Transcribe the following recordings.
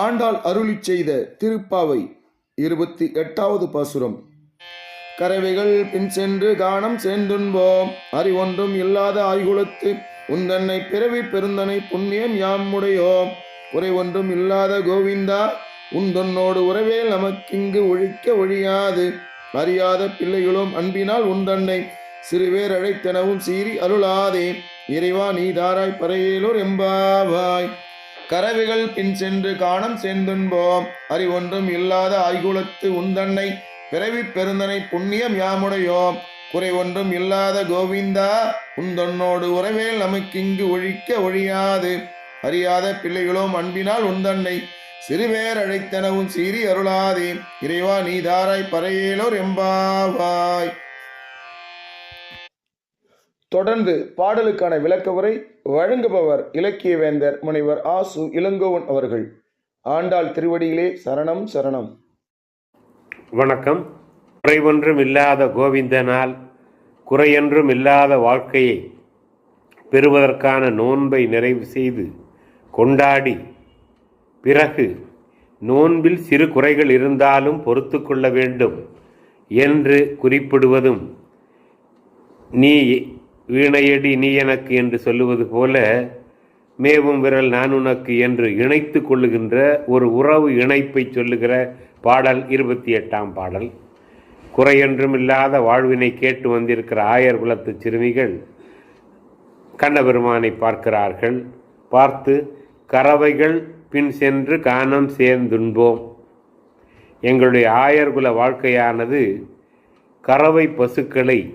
ஆண்டாள் அருளி செய்த திருப்பாவை இருபத்தி எட்டாவது பாசுரம். கறவைகள் பின் சென்று காணம் சேர்ந்துண்போம். அறிவொன்றும் இல்லாத ஆய்குலத்து உந்தன்னை பிறவி பெருந்தனை புண்ணியம் யாமுடையோம் குறை ஒன்றும் இல்லாத கோவிந்தா உந்தன்னோடு உறவே நமக்கிங்கு ஒழிக்க ஒழியாது. அறியாத பிள்ளைகளும் அன்பினால் உந்தன்னை சிறுவேர் அழைத்தனவும் சீறி அருளாதே. இறைவா நீ தாராய் பறையேலோர் எம்பாவாய். கரவிகள் பின் சென்று காணம் சேர்ந்துண்போம். அறிவொன்றும் இல்லாத ஆய்குலத்து உந்தன்னை பிறவி பெருந்தனை புண்ணியம் யாமுடையோம். குறை ஒன்றும் இல்லாத கோவிந்தா உந்தன்னோடு உறவேல் நமக்கிங்கு ஒழிக்க ஒழியாது. அறியாத பிள்ளைகளோம் அன்பினால் உந்தன்னை சிறுவேர் அழைத்தனவும் சீறி அருளாதே. இறைவா நீ தாராய் பறையேலோர் எம்பாவாய். தொடர்ந்து பாடலுக்கான விளக்கவுரை வழங்குபவர் இலக்கிய வேந்தர் முனைவர் ஆசு இளங்கோவன் அவர்கள். ஆண்டாள் திருவடியிலே சரணம் சரணம். வணக்கம். குறைவொன்றும் இல்லாத கோவிந்தனால் குறையொன்றும் இல்லாத வாழ்க்கையை பெறுவதற்கான நோன்பை நிறைவு செய்து கொண்டாடி பிறகு நோன்பில் சிறு குறைகள் இருந்தாலும் பொறுத்து கொள்ள வேண்டும் என்று குறிப்பிடுவதும் நீ வீணையடி நீ எனக்கு என்று சொல்லுவது போல மேவும் விரல் நான் உனக்கு என்று இணைத்து கொள்ளுகின்ற ஒரு உறவு இணைப்பை சொல்லுகிற பாடல் இருபத்தி எட்டாம் பாடல். குறையொன்றும் இல்லாத வாழ்வினை கேட்டு வந்திருக்கிற ஆயர் குலத்து சிறுமிகள் கண்ணபெருமானை பார்க்கிறார்கள். பார்த்து கறவைகள் பின் சென்று காணம் சேர்ந்துண்போம். எங்களுடைய ஆயர்குல வாழ்க்கையானது கறவை பசுக்களை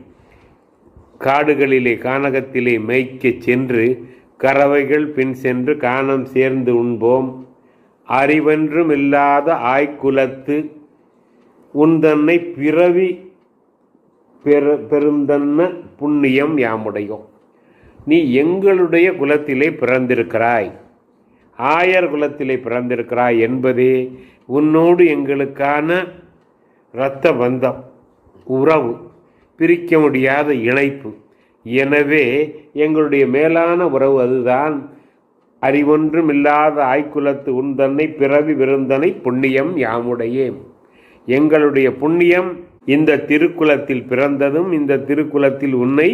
காடுகளிலே கானகத்திலே மேய்க்கச் சென்று கறவைகள் பின் சென்று காணம் சேர்ந்து உண்போம். அறிவென்றும் இல்லாத ஆய்குலத்து உந்தன்னை பிறவி பெரு பெருந்தன்ன புண்ணியம் யாமுடையோம். நீ எங்களுடைய குலத்திலே பிறந்திருக்கிறாய். ஆயர் குலத்திலே பிறந்திருக்கிறாய் என்பதே உன்னோடு எங்களுக்கான இரத்த பந்தம் உறவு. பிரிக்க முடியாத இணைப்பு. எனவே எங்களுடைய மேலான உறவு அதுதான். அறிவொன்றும் இல்லாத ஆய்குலத்து உந்தன்னை பிறவி விருந்தனை புண்ணியம் யாமுடையே. எங்களுடைய புண்ணியம் இந்த திருக்குலத்தில் பிறந்ததும் இந்த திருக்குலத்தில் உன்னை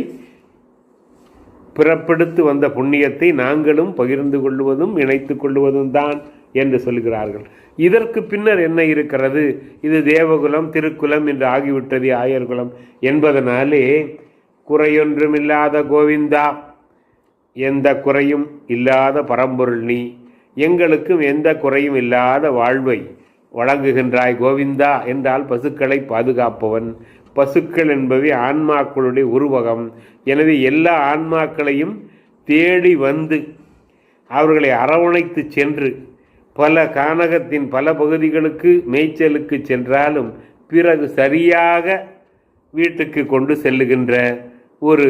பிறப்பெடுத்து வந்த புண்ணியத்தை நாங்களும் பகிர்ந்து கொள்வதும் இணைத்து கொள்வதும் தான் என்று சொல்கிறார்கள். இதற்கு பின்னர் என்ன இருக்கிறது? இது தேவகுலம் திருக்குலம் என்று ஆகிவிட்டது ஆயர்குலம். என்பதனாலே குறையொன்றுமில்லாத கோவிந்தா எந்த குறையும் இல்லாத பரம்பொருள் நீ. எங்களுக்கும் எந்த குறையும் இல்லாத வாழ்வை வழங்குகின்றாய் கோவிந்தா என்றால் பசுக்களை பாதுகாப்பவன். பசுக்கள் என்பவை ஆன்மாக்களுடைய உருவகம். எனவே எல்லா ஆன்மாக்களையும் தேடி வந்து அவர்களை அரவணைத்து சென்று பல கானகத்தின் பல பகுதிகளுக்கு மேய்ச்சலுக்கு சென்றாலும் பிறகு சரியாக வீட்டுக்கு கொண்டு செல்லுகின்ற ஒரு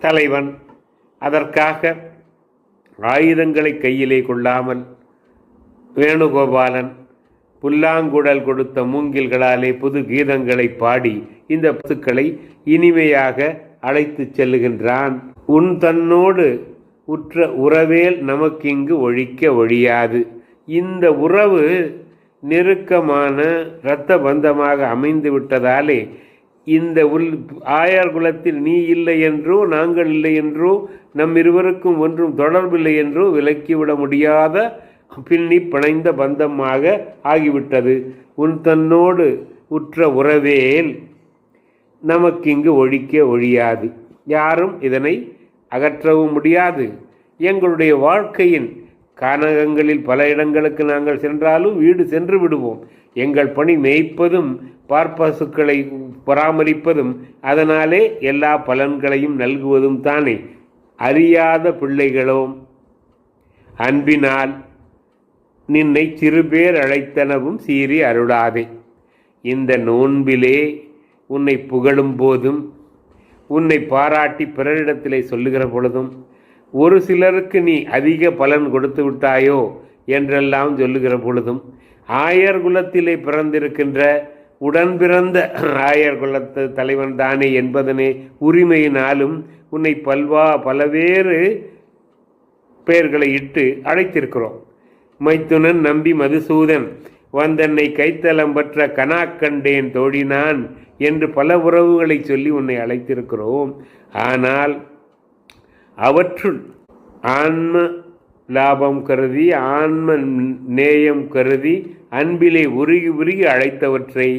தலைவன் அதற்காக ஆயுதங்களை கையிலே கொள்ளாமல் வேணுகோபாலன் புல்லாங்குழல் கொடுத்த மூங்கில்களாலே புது கீதங்களை பாடி இந்த பசுக்களை இனிமையாக அழைத்து செல்லுகின்றான். உன் தன்னோடு உற்ற உறவேல் நமக்கிங்கு ஒழிக்க ஒழியாது. இந்த உறவு நெருக்கமான இரத்த பந்தமாக அமைந்து விட்டதாலே இந்த உள் ஆயார் குலத்தில் நீ இல்லை என்றோ நாங்கள் இல்லை என்றோ நம் இருவருக்கும் ஒன்றும் தொடர்பில்லை என்றோ விலக்கிவிட முடியாத பின்னி பிணைந்த பந்தமாக ஆகிவிட்டது. உன் தன்னோடு உற்ற உறவேல் நமக்கு இங்கு ஒழிக்க ஒழியாது. யாரும் இதனை அகற்றவும் முடியாது. எங்களுடைய வாழ்க்கையின் கானகங்களில் பல இடங்களுக்கு நாங்கள் சென்றாலும் வீடு சென்று விடுவோம். எங்கள் பணி மேய்ப்பதும் பார்ப்பசுக்களை பராமரிப்பதும் அதனாலே எல்லா பலன்களையும் நல்குவதும் தானே. அறியாத பிள்ளைகளோம் அன்பினால் நின்னை சிறுபேர் அழைத்தனவும் சீறி அருளாதே. இந்த நோன்பிலே உன்னை புகழும் போதும் உன்னை பாராட்டி பிறரிடத்திலே சொல்லுகிற பொழுதும் ஒரு சிலருக்கு நீ அதிக பலன் கொடுத்து விட்டாயோ என்றெல்லாம் சொல்லுகிற பொழுதும் ஆயர் குலத்திலே பிறந்திருக்கின்ற உடன் பிறந்த ஆயர் குலத்து தலைவன் தானே என்பதனே உரிமையினாலும் உன்னை பல்வா பலவேறு பெயர்களை இட்டு அழைத்திருக்கிறோம். மைத்துனன் நம்பி மதுசூதன் வந்தன்னை கைத்தலம் பற்ற கனாக்கண்டேன் தோழினான் என்று பல உறவுகளை சொல்லி உன்னை அழைத்திருக்கிறோம். ஆனால் அவற்றுள் ஆன்ம லாபம் கருதி ஆன்ம நேயம் கருதி அன்பிலே உருகி உருகி அழைத்தவற்றை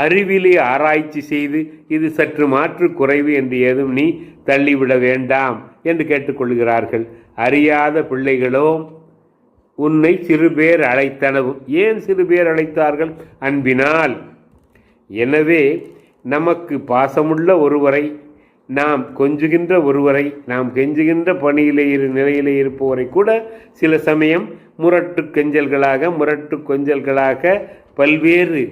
அறிவிலே ஆராய்ச்சி செய்து இது சற்று மாற்று குறைவு என்று ஏதும் நீ தள்ளிவிட வேண்டாம் என்று கேட்டுக்கொள்கிறார்கள். அறியாத பிள்ளைகளோ உன்னை சிறுபேர் அழைத்தனவும் ஏன் சிறுபேர் அழைத்தார்கள்? அன்பினால். எனவே நமக்கு பாசமுள்ள ஒருவரை நாம் கொஞ்சுகின்ற ஒருவரை நாம் கெஞ்சுகின்ற பணியிலே இரு நிலையிலே இருப்பவரை கூட சில சமயம் முரட்டு கெஞ்சல்களாக முரட்டு கொஞ்சல்களாக பல்வேறு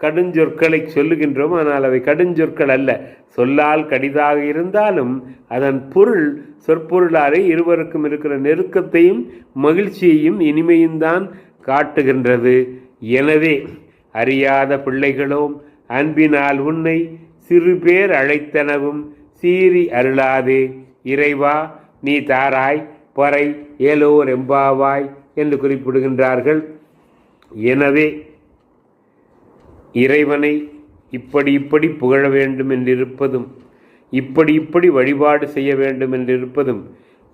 கடுஞ்சொற்களை சொல்லுகின்றோம். ஆனால் அவை கடுஞ்சொற்கள் அல்ல. சொல்லால் கடிதாக இருந்தாலும் அதன் பொருள் சொற்பொருளாலே இருவருக்கும் இருக்கிற நெருக்கத்தையும் மகிழ்ச்சியையும் இனிமையும் தான் காட்டுகின்றது. எனவே அறியாத பிள்ளைகளோ அன்பினால் உன்னை சிறு பேர் அழைத்தனவும் சீறி அருளாதே இறைவா நீ தாராய் பறை ஏலோர் எம்பாவாய் என்று குறிப்பிடுகின்றார்கள். எனவே இறைவனை இப்படி இப்படி புகழ வேண்டும் என்றிருப்பதும் இப்படி இப்படி வழிபாடு செய்ய வேண்டும் என்றிருப்பதும்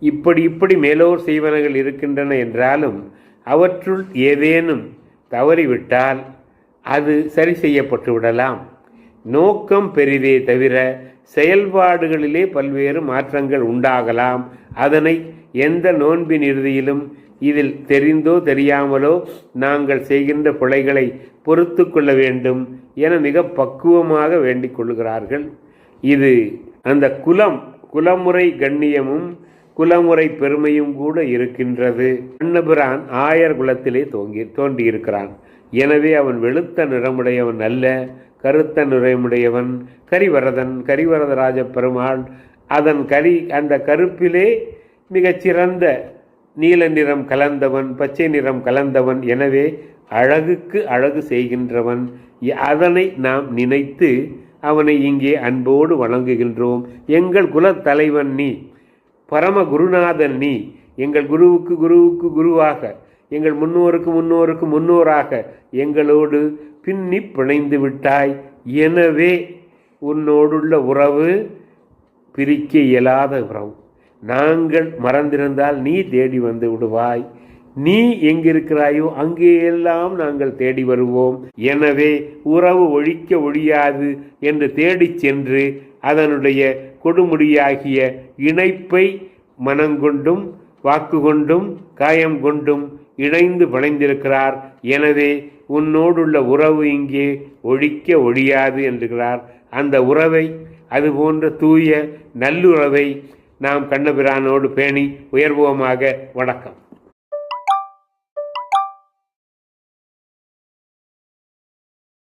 இப்படி இப்படி மேலோர் செய்வனகள் இருக்கின்றன என்றாலும் அவற்றுள் ஏதேனும் தவறிவிட்டால் அது சரி செய்யப்பட்டு விடலாம் நோக்கம் பெரிதே தவிர செயல்பாடுகளிலே பல்வேறு மாற்றங்கள் உண்டாகலாம். அதனை எந்த நோன்பின் இறுதியிலும் இதில் தெரிந்தோ தெரியாமலோ நாங்கள் செய்கின்ற பிழைகளை பொறுத்து கொள்ள வேண்டும் என மிக பக்குவமாக வேண்டிக் கொள்கிறார்கள் இது அந்த குலம் குலமுறை கண்ணியமும் குலமுறை பெருமையும் கூட இருக்கின்றது. அன்னபிரான் ஆயர் குலத்திலே தோங்கி தோன்றியிருக்கிறான். எனவே அவன் வெளுத்த நிறமுடையவன் அல்ல கருத்த நிறமுடையவன் கரிவரதன் கரிவரதராஜ பெருமாள் அதன் கரி அந்த கருப்பிலே மிகச்சிறந்த நீல நிறம் கலந்தவன் பச்சை நிறம் கலந்தவன். எனவே அழகுக்கு அழகு செய்கின்றவன். அதனை நாம் நினைத்து அவனை இங்கே அன்போடு வணங்குகின்றோம். எங்கள் குலத்தலைவன் நீ பரம குருநாதன் நீ எங்கள் குருவுக்கு குருவுக்கு குருவாக எங்கள் முன்னோருக்கு முன்னோருக்கு முன்னோராக எங்களோடு பின்னி பிணைந்து விட்டாய். எனவே உன்னோடுள்ள உறவு பிரிக்க இயலாத உறவு. நாங்கள் மறந்திருந்தால் நீ தேடி வந்து விடுவாய். நீ எங்கிருக்கிறாயோ அங்கே எல்லாம் நாங்கள் தேடி வருவோம். எனவே உறவு ஒழிக்க ஒழியாது என்று தேடிச் சென்று அதனுடைய கொடுமுடியாகிய இணைப்பை மனங்கொண்டும் வாக்கு கொண்டும் காயம் கொண்டும் இணைந்து விளைந்திருக்கிறார். எனவே உன்னோடுள்ள உறவு இங்கே ஒழிக்க ஒழியாது என்கிறார். அந்த உறவை அதுபோன்ற தூய நல்லுறவை நாம் கண்ணபிரானோடு பேணி உயர்வோமாக வணக்கம்.